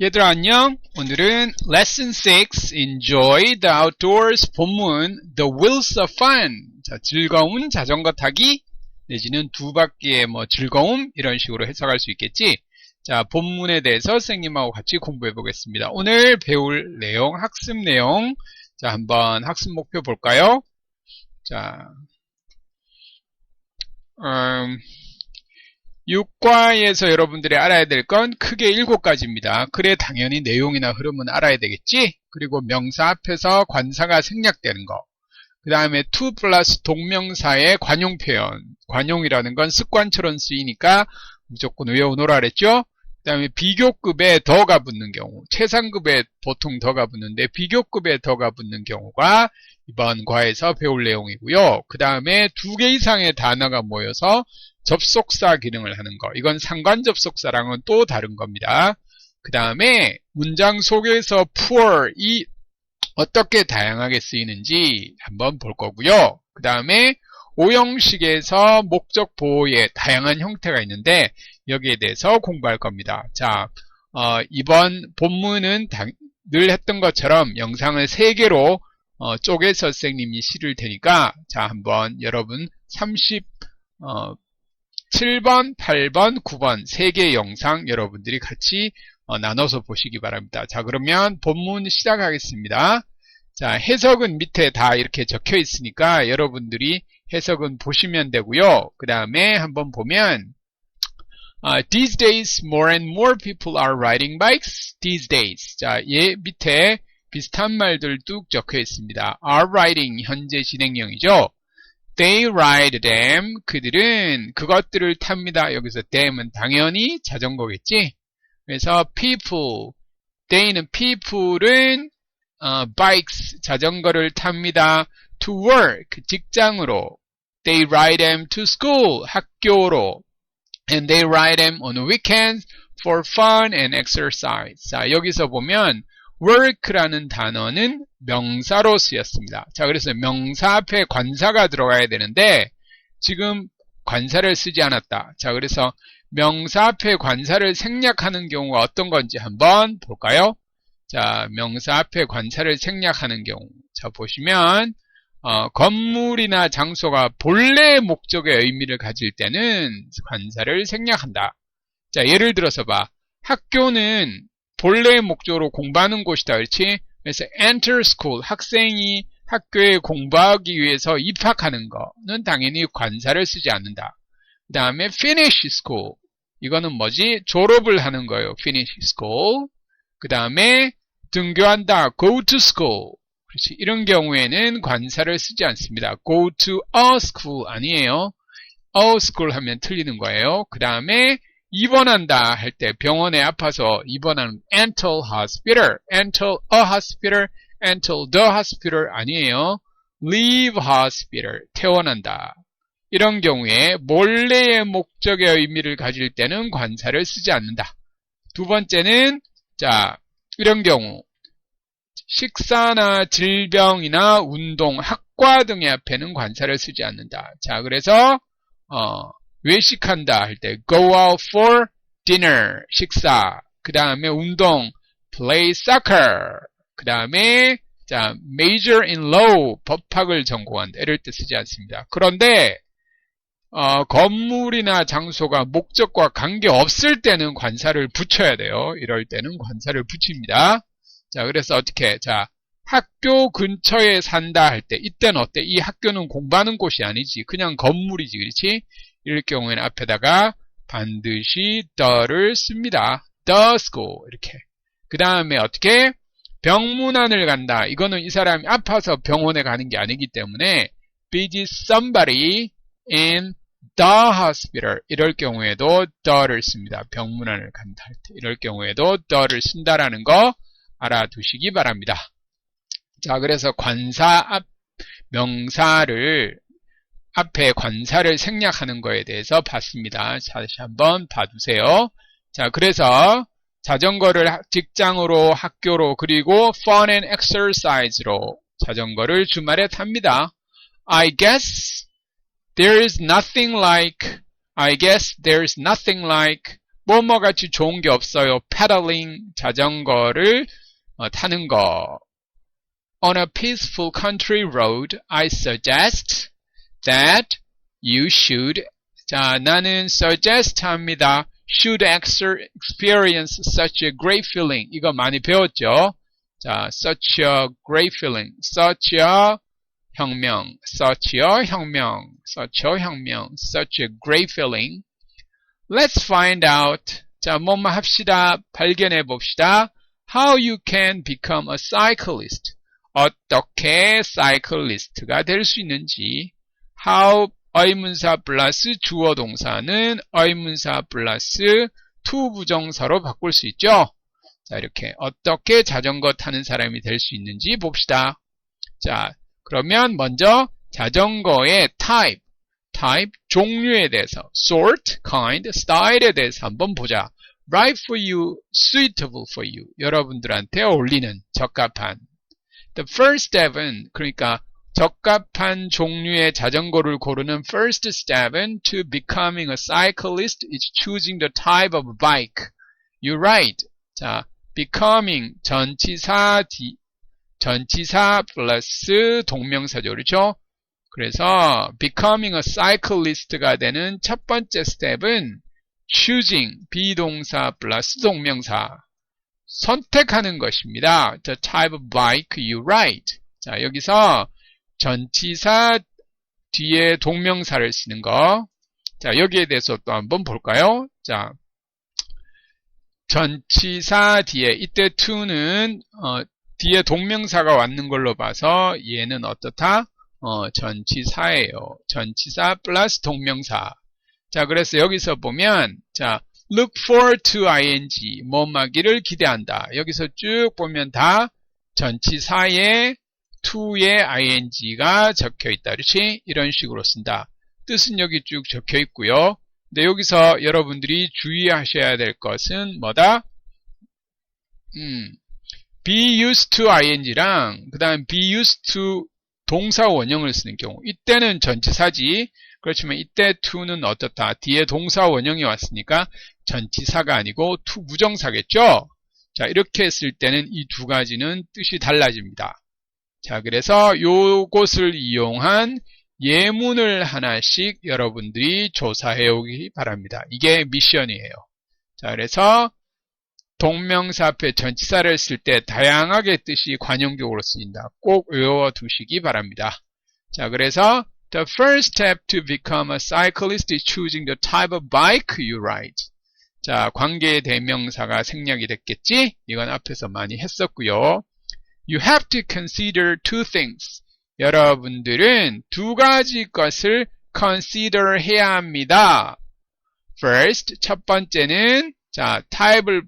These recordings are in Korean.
얘들아 안녕. 오늘은 lesson 6 enjoy the outdoors 본문 the wheels of fun. 자 즐거운 자전거 타기 내지는 두 바퀴의 뭐 즐거움 이런 식으로 해석할 수 있겠지? 자 본문에 대해서 선생님하고 같이 공부해 보겠습니다. 오늘 배울 내용 학습 내용. 자 한번 학습 목표 볼까요? 자 음, 육과에서 여러분들이 알아야 될 건 크게 일곱 가지입니다. 그래 당연히 내용이나 흐름은 알아야 되겠지? 그리고 명사 앞에서 관사가 생략되는 거. 그 다음에 to 플러스 동명사의 관용 표현. 관용이라는 건 습관처럼 쓰이니까 무조건 외워놓으라 그랬죠? 그 다음에 비교급에 더가 붙는 경우. 최상급에 보통 더가 붙는데 비교급에 더가 붙는 경우가 이번 과에서 배울 내용이고요. 그 다음에 두 개 이상의 단어가 모여서 접속사 기능을 하는 거. 이건 상관 접속사랑은 또 다른 겁니다. 그 다음에 문장 속에서 poor이 어떻게 다양하게 쓰이는지 한번 볼 거고요. 그 다음에 오형식에서 목적 보호의 다양한 형태가 있는데 여기에 대해서 공부할 겁니다. 자, 어, 이번 본문은 당, 늘 했던 것처럼 영상을 3개로 어, 쪼개서 선생님이 실을 테니까 자 한번 여러분 30 어, 7번, 8번, 9번 세 개의 영상 여러분들이 같이 어, 나눠서 보시기 바랍니다. 자 그러면 본문 시작하겠습니다. 자 해석은 밑에 다 이렇게 적혀 있으니까 여러분들이 해석은 보시면 되고요. 그 다음에 한번 보면 uh, These days more and more people are riding bikes. These days. 자, 얘 밑에 비슷한 말들 뚝 적혀 있습니다. are riding 현재 진행형이죠. They ride them. 그들은 그것들을 탑니다. 여기서 them은 당연히 자전거겠지. 그래서 people. they는 people은 어, bikes 자전거를 탑니다. to work 직장으로. They ride them to school 학교로. And they ride them on weekends for fun and exercise. 자 여기서 보면 work라는 단어는 명사로 쓰였습니다. 자, 그래서 명사 앞에 관사가 들어가야 되는데 지금 관사를 쓰지 않았다. 자, 그래서 명사 앞에 관사를 생략하는 경우가 어떤 건지 한번 볼까요? 자, 명사 앞에 관사를 생략하는 경우. 자, 보시면 어, 건물이나 장소가 본래 목적의 의미를 가질 때는 관사를 생략한다. 자, 예를 들어서 봐. 학교는 본래 목적으로 공부하는 곳이다. 그렇지? 그래서 enter school, 학생이 학교에 공부하기 위해서 입학하는 거는 당연히 관사를 쓰지 않는다. 그 다음에 finish school, 이거는 뭐지? 졸업을 하는 거예요. finish school. 그 다음에 등교한다. go to school. 그렇지. 이런 경우에는 관사를 쓰지 않습니다. go to a school 아니에요. a school 하면 틀리는 거예요. 그 다음에 입원한다 할 때 병원에 아파서 입원하는 enter hospital, enter a hospital, enter the hospital 아니에요. leave hospital, 퇴원한다. 이런 경우에 몰래의 목적의 의미를 가질 때는 관사를 쓰지 않는다. 두 번째는 자 이런 경우 식사나 질병이나 운동, 학과 등의 앞에는 관사를 쓰지 않는다. 자 그래서 어, 외식한다 할 때 go out for dinner 식사 그 다음에 운동 play soccer 그 다음에 자 major in law 법학을 전공한다 이럴 때 쓰지 않습니다. 그런데 어, 건물이나 장소가 목적과 관계 없을 때는 관사를 붙여야 돼요. 이럴 때는 관사를 붙입니다. 자 그래서 어떻게 자 학교 근처에 산다 할 때 이때는 어때? 이 학교는 공부하는 곳이 아니지 그냥 건물이지 그렇지? 이럴 경우에는 앞에다가 반드시 the를 씁니다. the school 이렇게. 그 다음에 어떻게 병문안을 간다. 이거는 이 사람이 아파서 병원에 가는 게 아니기 때문에 visit somebody in the hospital 이럴 경우에도 the를 씁니다. 병문안을 간다 할 때 이럴 경우에도 the를 쓴다라는 거 알아두시기 바랍니다. 자 그래서 관사 앞 명사를 앞에 관사를 생략하는 거에 대해서 봤습니다. 다시 한번 봐두세요. 자, 그래서 자전거를 직장으로, 학교로, 그리고 fun and exercise로 자전거를 주말에 탑니다. I guess there is nothing like, I guess there is nothing like 뭐뭐 같이 좋은 게 없어요. pedaling 자전거를 어, 타는 거. On a peaceful country road, I suggest that you should 자, 나는 suggest 합니다. should experience such a great feeling. 이거 많이 배웠죠? 자, such a great feeling. such a 혁명. such a 혁명. such a 혁명. such a great feeling. Let's find out. 자, 뭐뭐 합시다. 발견해 봅시다. How you can become a cyclist. 어떻게 cyclist가 될 수 있는지. How 의문사 플러스 주어 동사는 의문사 플러스 투 부정사로 바꿀 수 있죠. 자, 이렇게 어떻게 자전거 타는 사람이 될 수 있는지 봅시다. 자, 그러면 먼저 자전거의 type, type 종류에 대해서 sort, kind, style에 대해서 한번 보자. right for you, suitable for you. 여러분들한테 어울리는 적합한. The first step은 그러니까 적합한 종류의 자전거를 고르는 first step은 to becoming a cyclist is choosing the type of bike. You're right. 자, becoming 전치사 D, 전치사 플러스 동명사죠. 그렇죠? 그래서 becoming a cyclist가 되는 첫 번째 스텝은 choosing 비동사 플러스 동명사 선택하는 것입니다. The type of bike you ride. 자, 여기서 전치사 뒤에 동명사를 쓰는 거. 자, 여기에 대해서 또 한번 볼까요? 자, 전치사 뒤에 이때 to는 어, 뒤에 동명사가 왔는 걸로 봐서 얘는 어떻다? 어, 전치사예요. 전치사 플러스 동명사. 자, 그래서 여기서 보면 자, look forward to ing 뭐하기를 기대한다. 여기서 쭉 보면 다 전치사에 to의 ing가 적혀 있다. 그렇지? 이런 식으로 쓴다. 뜻은 여기 쭉 적혀 있고요. 근데 여기서 여러분들이 주의하셔야 될 것은 뭐다? 음, be used to ing랑 그 다음 be used to 동사 원형을 쓰는 경우 이때는 전치사지 그렇지만 이때 to는 어떻다? 뒤에 동사 원형이 왔으니까 전치사가 아니고 to 부정사겠죠? 자 이렇게 했을 때는 이 두 가지는 뜻이 달라집니다. 자, 그래서 요것을 이용한 예문을 하나씩 여러분들이 조사해 오기 바랍니다. 이게 미션이에요. 자, 그래서 동명사 앞에 전치사를 쓸 때 다양하게 뜻이 관용적으로 쓰인다. 꼭 외워 두시기 바랍니다. 자, 그래서 The first step to become a cyclist is choosing the type of bike you ride. 자, 관계 대명사가 생략이 됐겠지? 이건 앞에서 많이 했었고요. You have to consider two things. 여러분들은 두 가지 것을 consider 해야 합니다. First, 첫 번째는 자 타입을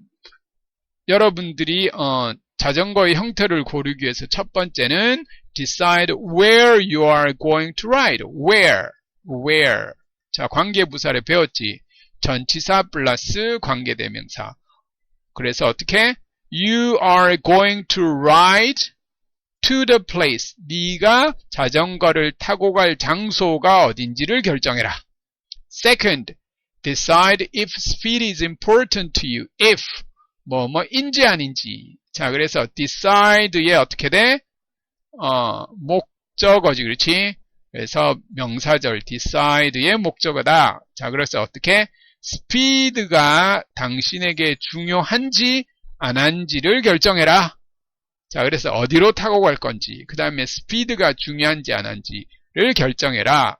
여러분들이 어, 자전거의 형태를 고르기 위해서 첫 번째는 decide where you are going to ride. Where, where. 자 관계부사를 배웠지. 전치사 플러스 관계대명사. 그래서 어떻게? You are going to ride to the place. 네가 자전거를 타고 갈 장소가 어딘지를 결정해라. Second, decide if speed is important to you. If 뭐 뭐인지 아닌지. 자, 그래서 decide에 어떻게 돼? 어, 목적어지, 그렇지? 그래서 명사절 decide의 목적어다. 자, 그래서 어떻게? speed가 당신에게 중요한지 안 한지를 결정해라. 자, 그래서 어디로 타고 갈 건지, 그 다음에 스피드가 중요한지 안 한지를 결정해라.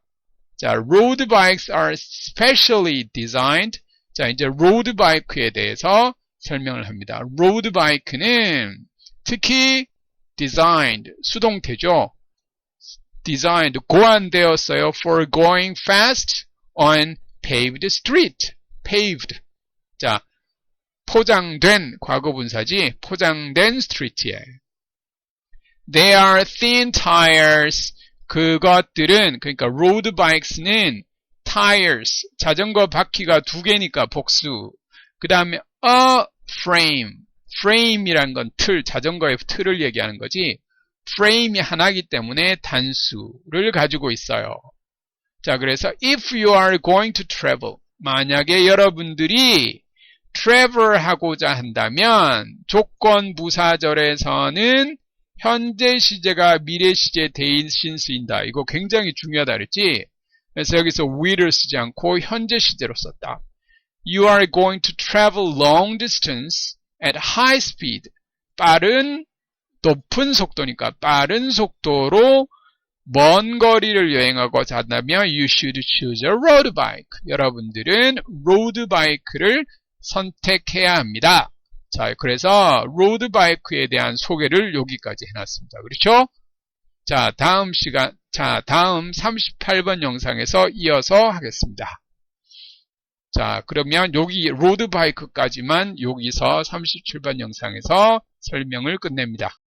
자, road bikes are specially designed. 자, 이제 road bike에 대해서 설명을 합니다. road bike는 특히 designed, 수동태죠. designed, 고안되었어요. for going fast on paved street. paved. 자, 포장된 과거분사지 포장된 스트리트에 They are thin tires. 그것들은 그러니까 road bikes는 tires 자전거 바퀴가 두 개니까 복수. 그 다음에 a frame. frame이란 건 틀, 자전거의 틀을 얘기하는 거지. frame이 하나이기 때문에 단수를 가지고 있어요. 자, 그래서 if you are going to travel 만약에 여러분들이 travel 하고자 한다면 조건 부사절에서는 현재 시제가 미래 시제 대신 쓰인다. 이거 굉장히 중요하다 그랬지? 그래서 여기서 will을 쓰지 않고 현재 시제로 썼다. You are going to travel long distance at high speed. 빠른, 높은 속도니까 빠른 속도로 먼 거리를 여행하고자 한다면 you should choose a road bike. 여러분들은 road bike를 선택해야 합니다. 자, 그래서 로드 바이크에 대한 소개를 여기까지 해놨습니다. 그렇죠? 자, 다음 시간, 자, 다음 38번 영상에서 이어서 하겠습니다. 자, 그러면 여기 로드 바이크까지만 여기서 37번 영상에서 설명을 끝냅니다.